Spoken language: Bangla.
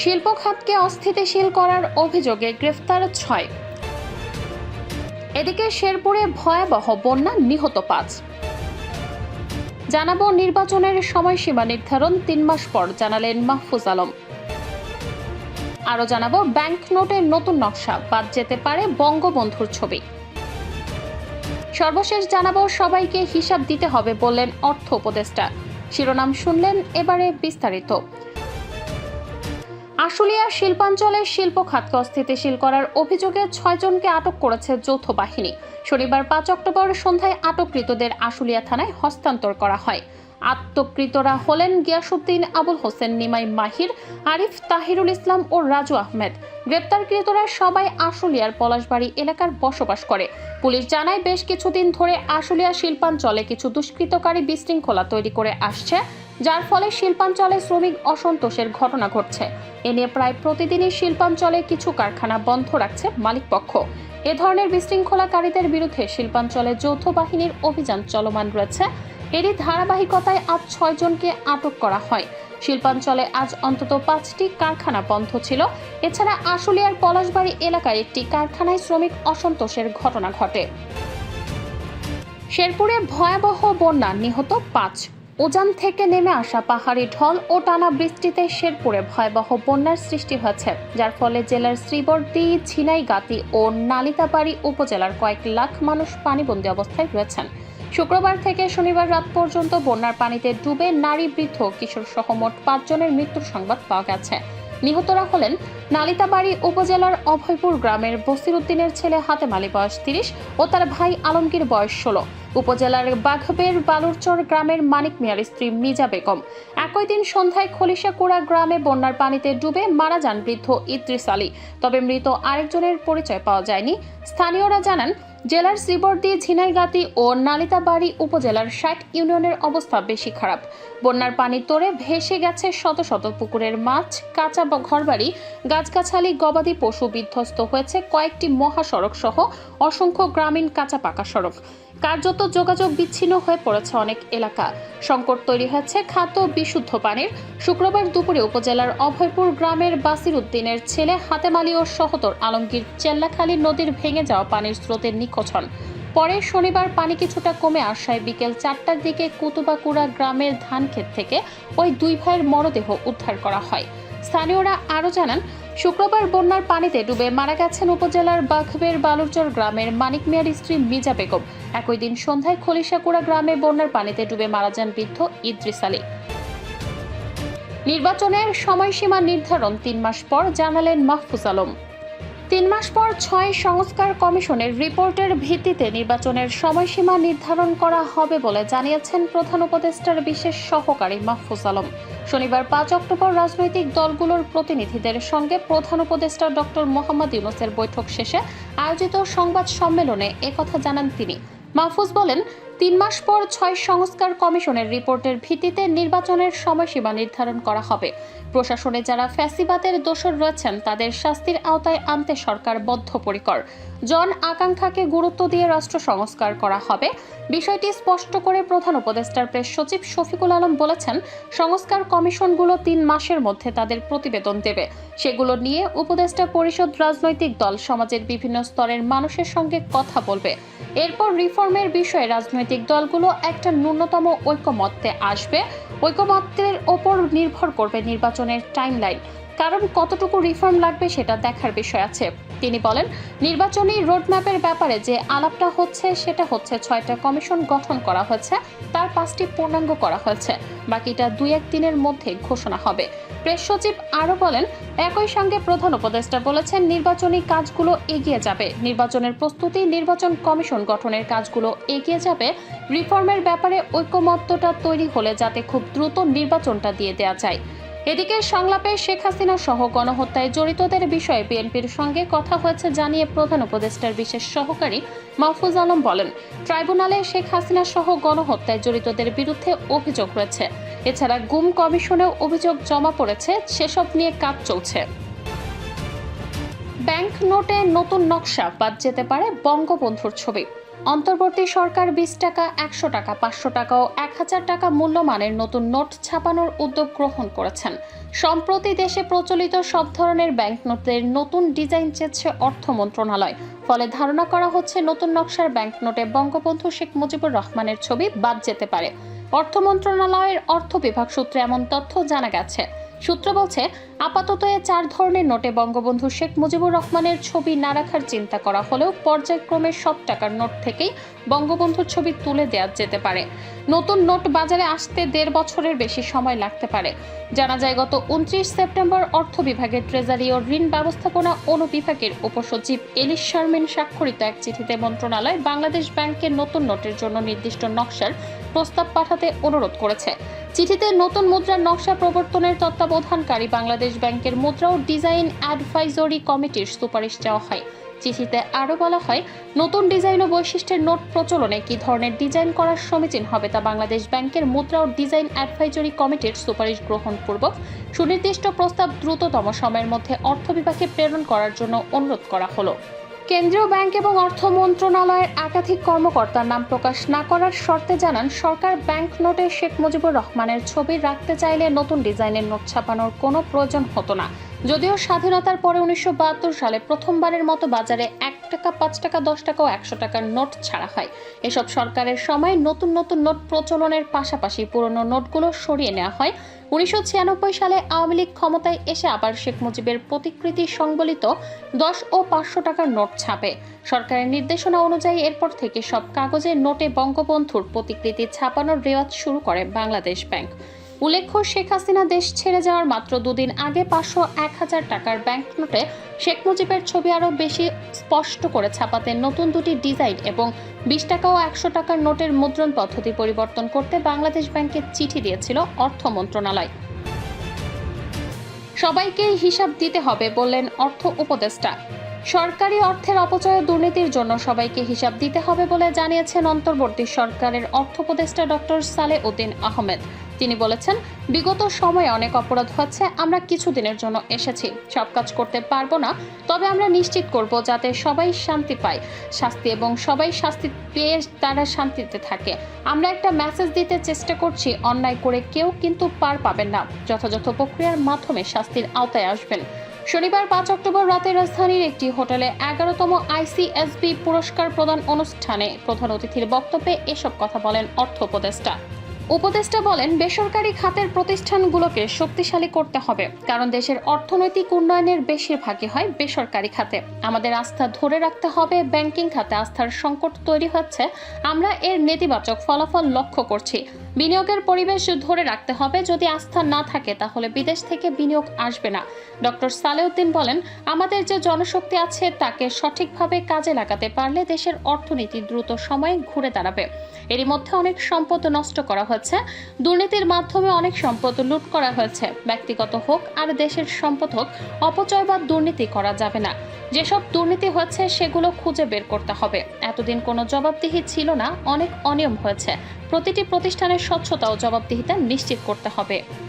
শিল্প খাতকে অস্থিতিশীল করার অভিযোগে গ্রেফতার ছয়। এদিকে শেরপুরে ভয়াবহ বন্যা নিহত পাঁচ। জানাব নির্বাচনের সময়সীমা নির্ধারণ তিন মাস পর, জানালেন মাহফুজ আলম। আরও জানাব ব্যাংক নোটের নতুন নকশা, বাদ যেতে পারে বঙ্গবন্ধুর ছবি। সর্বশেষ জানাব সবাইকে হিসাব দিতে হবে বললেন অর্থ উপদেষ্টা। শিরোনাম শুনলেন এবারে বিস্তারিত। আশুলিয়া শিল্পাঞ্চলে শিল্প খাতকে অস্থিতিশীল করার অভিযোগে ছয়জনকে আটক করেছে যৌথ বাহিনী। শনিবার পাঁচ অক্টোবর সন্ধ্যায় আটককৃতদের আশুলিয়া থানায় হস্তান্তর করা হয়। আত্মকৃতরা হলেন গিয়াসুদ্দিন আবুল হোসেন, নিমাই মাহির, আরিফ তাহিরুল ইসলাম ও রাজু আহমেদ। গ্রেপ্তারকৃতরা সবাই আশুলিয়ার পলাশবাড়ি এলাকার বসবাস করে। পুলিশ জানায়, বেশ কিছুদিন ধরে আশুলিয়া শিল্পাঞ্চলে কিছু দুষ্কৃতকারী বিশৃঙ্খলা তৈরি করে আসছে। যার ফলে শিল্পাঞ্চলে শ্রমিক অসন্তোষের ঘটনা ঘটছে। এ নিয়ে প্রায় প্রতিদিনই শিল্পাঞ্চলে কিছু কারখানা বন্ধ রাখছে মালিকপক্ষ। এ ধরনের বিশৃঙ্খলাকারীদের বিরুদ্ধে শিল্পাঞ্চলে যৌথ বাহিনীর অভিযান চলমান রয়েছে। এরই ধারাবাহিকতায় আজ ছয়জনকে আটক করা হয়। শিল্পাঞ্চলে আজ অন্তত পাঁচটি কারখানা বন্ধ ছিল। এছাড়া আশুলিয়ার পলাশবাড়ি এলাকায় একটি কারখানায় শ্রমিক অসন্তোষের ঘটনা ঘটে। শেরপুরে ভয়াবহ বন্যা নিহত পাঁচ উজান থেকে নেমে আসা পাহাড়ি ঢল ও টানা বৃষ্টিতে শেরপুরে ভয়াবহ বন্যার সৃষ্টি হয়েছে, যার ফলে জেলার শ্রীবর্দী ছিনাইগাতি ও নালিতাবাড়ি উপজেলার কয়েক লাখ মানুষ পানিবন্দী অবস্থায় রয়েছেন। শুক্রবার থেকে শনিবার রাত পর্যন্ত বন্যার পানিতে ডুবে নারী, বৃদ্ধ কিশোর সহ মোট পাঁচজনের মৃত্যুর সংবাদ পাওয়া গেছে। নিহতরা হলেন নালিতাবাড়ি উপজেলার অভয়পুর গ্রামের বসিরুদ্দিনের ছেলে হাতেম আলী বয়স তিরিশ ও তার ভাই আলমগীর বয়স ষোলো। উপজেলার বাঘবের বালুরচর গ্রামের মানিক মিয়ার স্ত্রী মিজা বেগম। একই দিন সন্ধ্যায় খলিশাকুড়া গ্রামে বন্যার পানিতে ডুবে মারা যান বৃদ্ধ ইদ্রিস আলী। তবে মৃত আরেকজনের পরিচয় পাওয়া যায়নি। স্থানীয়রা জানান জেলার শ্রীবর্দী, ঝিনাইগাতি ও নালিতাবাড়ি উপজেলার ষাট ইউনিয়নের অবস্থা বেশি খারাপ। বন্যার পানি তোড়ে ভেসে গেছে শত শত পুকুরের মাছ, কাঁচা ঘরবাড়ি, গাছগাছালি, গবাদি পশু বিধ্বস্ত হয়েছে কয়েকটি মহাসড়ক সহ অসংখ্য গ্রামীণ কাঁচা পাকা সড়ক। কার্যত যোগাযোগ বিচ্ছিন্ন হয়ে পড়েছে অনেক এলাকা। সংকট তৈরি হয়েছে খাদ্য বিশুদ্ধ পানির। শুক্রবার দুপুরে উপজেলার অভয়পুর গ্রামের বাসির উদ্দিনের ছেলে হাতেমালি ও সহতর আলমগীর চেল্লাখালী নদীর ভেঙে যাওয়া পানির স্রোতের স্রোতে নিখোঁজ হন পরে শনিবার পানি কিছুটা কমে আসায় বিকেল চারটার দিকে কুতুবাকুড়া গ্রামের ধান ক্ষেত থেকে ওই দুই ভাইয়ের মরদেহ উদ্ধার করা হয়। স্থানীয়রা আরও জানান, শুক্রবার বন্যার পানিতে ডুবে মারা গেছেন উপজেলার বাঘবের বালুরচর গ্রামের মানিক মিয়ার স্ত্রী মিজা বেগম। একই দিন সন্ধ্যায় খলিশাকুড়া গ্রামে বন্যার পানিতে ডুবে মারা যান বৃদ্ধ ইদ্রিস আলী। নির্বাচনের সময়সীমা নির্ধারণ তিন মাস পর জানালেন মাহফুজ আলম। তিন মাস পর ছয় সংস্কার কমিশনের রিপোর্টের ভিত্তিতে নির্বাচনের সময়সীমা নির্ধারণ করা হবে বলে জানিয়েছেন প্রধান উপদেষ্টার বিশেষ সহকারী মাহফুজ আলম। শনিবার পাঁচ অক্টোবর রাজনৈতিক দলগুলোর প্রতিনিধিদের সঙ্গে প্রধান উপদেষ্টা ডক্টর মোহাম্মদ ইউনুসের বৈঠক শেষে আয়োজিত সংবাদ সম্মেলনে একথা জানান তিনি। মাহফুজ বলেন তিন মাস পর ছয় সংস্কার কমিশনের রিপোর্টের ভিত্তিতে নির্বাচনের সময়সীমা নির্ধারণ করা হবে। প্রশাসনে যারা ফ্যাসিবাদের দোষর রয়েছেন, তাদের শাস্তির আওতায় আনতে সরকার বদ্ধপরিকর। জন আকাঙ্ক্ষাকে গুরুত্ব দিয়ে রাষ্ট্র সংস্কার করা হবে। বিষয়টি স্পষ্ট করে প্রধান উপদেষ্টার প্রেস সচিব শফিকুল আলম বলেছেন, সংস্কার কমিশনগুলো তিন মাসের মধ্যে তাদের প্রতিবেদন দেবে। সেগুলো নিয়ে উপদেষ্টা পরিষদ রাজনৈতিক দল, সমাজের বিভিন্ন স্তরের মানুষের সঙ্গে কথা বলবে। এরপর রিফর্মের বিষয়ে রাজনৈতিক দলগুলো একটা ন্যূনতম ঐক্যমত্যে আসবে। ঐক্যমত্যের ওপর নির্ভর করবে নির্বাচনের টাইমলাইন কারণ কতটুকু রিফর্ম লাগবে সেটা দেখার বিষয় আছে। তিনি বলেন, নির্বাচনী রোডম্যাপের ব্যাপারে যে আলাপটা হচ্ছে, সেটা হচ্ছে ছয়টা কমিশন গঠন করা হয়েছে, তার পাঁচটি পূর্ণাঙ্গ করা হয়েছে। বাকিটা দুই এক দিনের মধ্যে ঘোষণা হবে। প্রেস সচিব আরও বলেন, একই সঙ্গে প্রধান উপদেষ্টা বলেছেন, নির্বাচনী কাজগুলো এগিয়ে যাবে। নির্বাচনের প্রস্তুতি, নির্বাচন কমিশন গঠনের কাজগুলো এগিয়ে যাবে। রিফর্মের ব্যাপারে ঐকমত্যটা তৈরি হলে যাতে খুব দ্রুত নির্বাচনটা দিয়ে দেওয়া যায়। এদিকে সংলাপে শেখ হাসিনা সহ গণহত্যায় জড়িতদের বিষয়ে বিএনপির সঙ্গে কথা হয়েছে জানিয়ে প্রধান উপদেষ্টার বিশেষ সহকারী মাহফুজ আলম বলেন, ট্রাইব্যুনালে শেখ হাসিনা সহ গণহত্যায় জড়িতদের বিরুদ্ধে অভিযোগ রয়েছে। এছাড়া গুম কমিশনেও অভিযোগ জমা পড়েছে, সেসব নিয়ে কাজ চলছে। ব্যাংক নোটে নতুন নকশা বাদ যেতে পারে বঙ্গবন্ধুর ছবি। অন্তর্বর্তী সরকার বিশ টাকা, একশো টাকা, পাঁচশো টাকা ও এক হাজার টাকা মূল্যমানের নতুন নোট ছাপানোর উদ্যোগ গ্রহণ করেছেন। সম্প্রতি দেশে প্রচলিত সব ধরনের ব্যাংক নোটের নতুন ডিজাইন চেয়েছে অর্থ মন্ত্রণালয়। ফলে ধারণা করা হচ্ছে নতুন নকশার ব্যাংক নোটে বঙ্গবন্ধু শেখ মুজিবুর রহমানের ছবি বাদ যেতে পারে। অর্থ মন্ত্রণালয়ের অর্থ বিভাগ সূত্রে এমন তথ্য জানা গেছে। সূত্র বলছে, আপাতত এ চার ধরনের নোটে বঙ্গবন্ধু শেখ মুজিবুর রহমানের ছবি না রাখার চিন্তা করা হলেও পর্যায়ক্রমে সব টাকার নোট থেকেই বঙ্গবন্ধুর ছবি তুলে দেওয়া যেতে পারে। নতুন নোট বাজারে আসতে দেড় বছরের বেশি সময় লাগতে পারে। জানা যায়, গত উনত্রিশ সেপ্টেম্বর অর্থ বিভাগের ট্রেজারি ও ঋণ ব্যবস্থাপনা অনুবিভাগের উপসচিব এলিশ শারমিন স্বাক্ষরিত এক চিঠিতে মন্ত্রণালয় বাংলাদেশ ব্যাংকের নতুন নোটের জন্য নির্দিষ্ট নকশার প্রস্তাব পাঠাতে অনুরোধ করেছে। চিঠিতে নতুন মুদ্রার নকশা প্রবর্তনের তত্ত্বাবধানকারী বাংলাদেশ ব্যাংকের মুদ্রা ও ডিজাইন অ্যাডভাইজরি কমিটির সুপারিশ চাওয়া হয়। চিঠিতে আরও বলা হয়, নতুন ডিজাইন ও বৈশিষ্ট্যের নোট প্রচলনে কী ধরনের ডিজাইন করার সমীচীন হবে তা বাংলাদেশ ব্যাংকের মুদ্রা ও ডিজাইন অ্যাডভাইজরি কমিটির সুপারিশ গ্রহণপূর্বক সুনির্দিষ্ট প্রস্তাব দ্রুততম সময়ের মধ্যে অর্থ বিভাগে প্রেরণ করার জন্য অনুরোধ করা হলো। কেন্দ্রীয় ব্যাংক এবং অর্থ মন্ত্রণালয়ের একাধিক কর্মকর্তার নাম প্রকাশ না করার শর্তে জানান, সরকার ব্যাংক নোটে শেখ মুজিবুর রহমানের ছবি রাখতে চাইলে নতুন ডিজাইনের নোট ছাপানোর কোনো প্রয়োজন হতো না। যদিও স্বাধীনতার পরে উনিশশো বাহাত্তর সালে প্রথমবারের মতো বাজারে এক টাকা, পাঁচ টাকা, দশ টাকা ও একশো টাকার নোট ছাড়া হয়। এসব সরকারের সময় নতুন নতুন নোট প্রচলনের পাশাপাশি পুরনো নোটগুলো সরিয়ে নেওয়া হয়। উনিশশো ছিয়ানব্বই সালে আওয়ামী লীগ ক্ষমতায় এসে আবার শেখ মুজিবের প্রতিকৃতি সংবলিত দশ ও পাঁচশো টাকার নোট ছাপে। সরকারের নির্দেশনা অনুযায়ী এরপর থেকে সব কাগজে নোটে বঙ্গবন্ধুর প্রতিকৃতি ছাপানোর রেওয়াজ শুরু করে বাংলাদেশ ব্যাংক। উল্লেখ্য, শেখ হাসিনা দেশ ছেড়ে যাওয়ার মাত্র দুদিন আগে পাঁচশো এক হাজার টাকার ব্যাংক নোটে শেখ মুজিবের ছবি আরও বেশি স্পষ্ট করে ছাপাতে নতুন দুটি ডিজাইন এবং বিশ টাকা ও একশো টাকার নোটের মুদ্রণ পদ্ধতি পরিবর্তন করতে বাংলাদেশ ব্যাংকে চিঠি দিয়েছিল অর্থ মন্ত্রণালয়। সবাইকে হিসাব দিতে হবে বললেন অর্থ উপদেষ্টা। সরকারি অর্থের অপচয় দুর্নীতির জন্য সবাইকে হিসাব দিতে হবে বলে জানিয়েছেন অন্তর্বর্তী সরকারের অর্থ উপদেষ্টা ডক্টর সালে উদ্দিন আহমেদ। তিনি বলেছেন, বিগত সময়ে অনেক অপরাধ হচ্ছে, আমরা কিছুদিনের জন্য এসেছি, সব কাজ করতে পারব না, তবে আমরা নিশ্চিত করব যাতে সবাই শান্তি পায়। শাস্তি এবং সবাই শাস্তি পেয়ে তারা শান্তিতে থাকে। আমরা একটা মেসেজ দিতে চেষ্টা করছি, অন্যায় করে কেউ কিন্তু পার পাবেন না। যথাযথ প্রক্রিয়ার মাধ্যমে শাস্তির আওতায় আসবেন। শনিবার পাঁচ অক্টোবর রাতে রাজধানীর একটি হোটেলে এগারোতম আইসিএসবি পুরস্কার প্রদান অনুষ্ঠানে প্রধান অতিথির বক্তব্যে এসব কথা বলেন অর্থ উপদেষ্টা। উপদেষ্টা বলেন, বেসরকারি খাতের প্রতিষ্ঠানগুলোকে শক্তিশালী করতে হবে, কারণ দেশের অর্থনৈতিক উন্নয়নের বেশিরভাগই হয় বেসরকারি খাতে। আমাদের আস্থা ধরে রাখতে হবে, ব্যাংকিং খাতে আস্থার সংকট তৈরি হচ্ছে। আমরা এর নেতিবাচক ফলাফল লক্ষ্য করছি। বিনিয়োগের পরিবেশ ধরে রাখতে হবে। যদি আস্থা না থাকে, তাহলে বিদেশ থেকে বিনিয়োগ আসবে না। ডক্টর সালেউদ্দিন বলেন, আমাদের যে জনশক্তি আছে, তাকে সঠিকভাবে কাজে লাগাতে পারলে দেশের অর্থনীতি দ্রুত সময়ে ঘুরে দাঁড়াবে। এরই মধ্যে অনেক সম্পদ নষ্ট করা হয়েছে। দুর্নীতির মাধ্যমে অনেক সম্পদ লুট করা হয়েছে। ব্যক্তিগত হোক আর দেশের সম্পদ হোক, অপচয় বা দুর্নীতি করা যাবে না। যেসব দুর্নীতি হচ্ছে সেগুলো খুঁজে বের করতে হবে। এতদিন কোনো জবাবদিহি ছিল না, অনেক অনিয়ম হয়েছে। প্রতিটি প্রতিষ্ঠানের স্বচ্ছতা ও জবাবদিহিতা নিশ্চিত করতে হবে।